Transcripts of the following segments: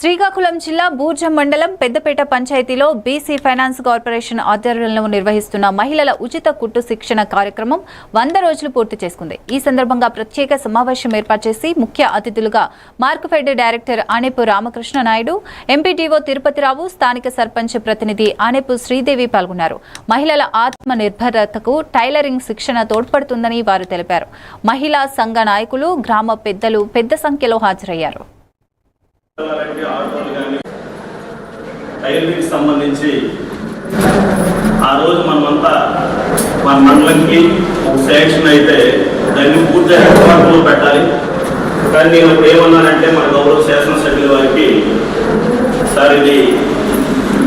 శ్రీకాకుళం జిల్లా బూర్జం మండలం పెద్దపేట పంచాయతీలో బీసీ ఫైనాన్స్ కార్పొరేషన్ ఆధ్వర్యంలో నిర్వహిస్తున్న మహిళల ఉచిత కుట్టు శిక్షణ కార్యక్రమం వంద రోజులు పూర్తి చేసుకుంది. ఈ సందర్భంగా ప్రత్యేక సమావేశం ఏర్పాటు చేసి ముఖ్య అతిథులుగా Markfed director Anepu Ramakrishna Naidu MPTO Tirupathirao స్థానిక సర్పంచ్ ప్రతినిధి ఆనేపు శ్రీదేవి పాల్గొన్నారు. మహిళల ఆత్మ నిర్భరతకు టైలరింగ్ శిక్షణ తోడ్పడుతుందని వారు తెలిపారు. మహిళా సంఘ నాయకులు గ్రామ పెద్దలు పెద్ద సంఖ్యలో హాజరయ్యారు. అలాంటి సంబంధించి ఆ రోజు మనమంతా మన మండలంకి ఒక శాంక్షన్ అయితే దాన్ని పూర్తిగా హెడ్క్వార్టర్లో పెట్టాలి. కానీ నేను ఇప్పుడు ఏమన్నానంటే మన గౌరవ శాసనసభ్యుల వారికి సార్ ఇది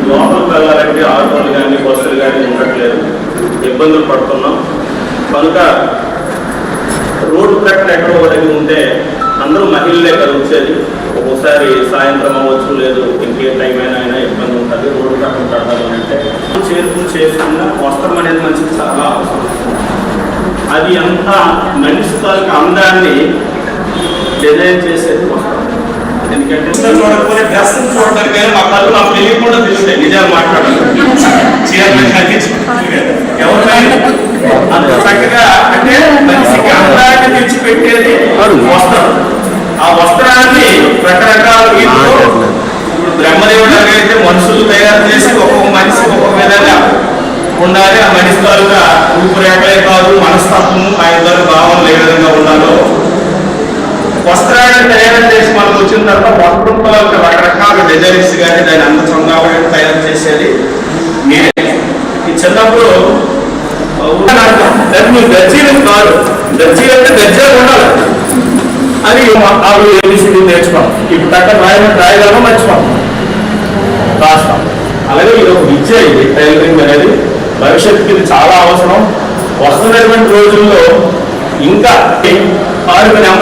లోపలికి వెళ్ళాలంటే ఆటోలు కానీ బస్సులు కానీ ఉండట్లేదు. ఇబ్బందులు పడుతున్నాం. కనుక రోడ్డు ప్రక్కన ఎక్కడో దగ్గర ఉంటే అందరూ మహిళలే కదా వచ్చేది. ఒకసారి సాయంత్రం అవ్వచ్చు లేదు ఇంకే టైం అయినా అయినా ఇబ్బంది ఉంటుంది. రోడ్డు ప్రక్కన పెడతారు అంటే చేరుకుని చేసుకున్న వస్త్రం అనేది మనిషికి చాలా అవసరం. అది అంతా మనిషి తాలూకు అందాన్ని డిజైన్ చేసేది వస్త్రం. ఎందుకంటే చూడకపోతే డ్రెస్ చూడడానికి కానీ మా కళ్ళు నాకు తెలియకుండా తెలుస్తాయి నిజాలు మాట్లాడాలి చీరలు కట్టించుకుంటారు అంత చక్కగా అంటే మనిషికి అందాన్ని తెచ్చిపెట్టేది వస్త్రం. ఆ వస్త్రాన్ని రకరకాల ఇప్పుడు బ్రహ్మదేవుడు అయితే మనుషులు తయారు చేసి ఒక్కొక్క మనిషి ఒక్కొక్క విధంగా ఉండాలి ఆ మనిషి తాలూకా రూపురేఖలే కాదు మనస్తత్వము ఆయన తాలూకా భావనలు ఏ విధంగా ఉండాలో. వస్త్రాన్ని తయారు చేసి మనకు వచ్చిన తర్వాత వస్త్రం తాలూకా రకరకాల డిజైన్స్ కానీ దాని అంత చొంగా తయారు చేసేది ఈ చిన్నప్పుడు దర్జీలు కాదు. దర్జీ అంటే దర్జా ఉండాలి అది ఆవిడ ఏబిసిడి నేర్చుకోం ఇప్పుడు తక్కువ రాయడం రాయగలమో మర్చిపోం రాస్తాం. అలాగే ఇది ఒక విద్య ఇది టైలరింగ్ అనేది. భవిష్యత్తుకి ఇది చాలా అవసరం. వస్తున్నటువంటి రోజుల్లో ఇంకా ఆరు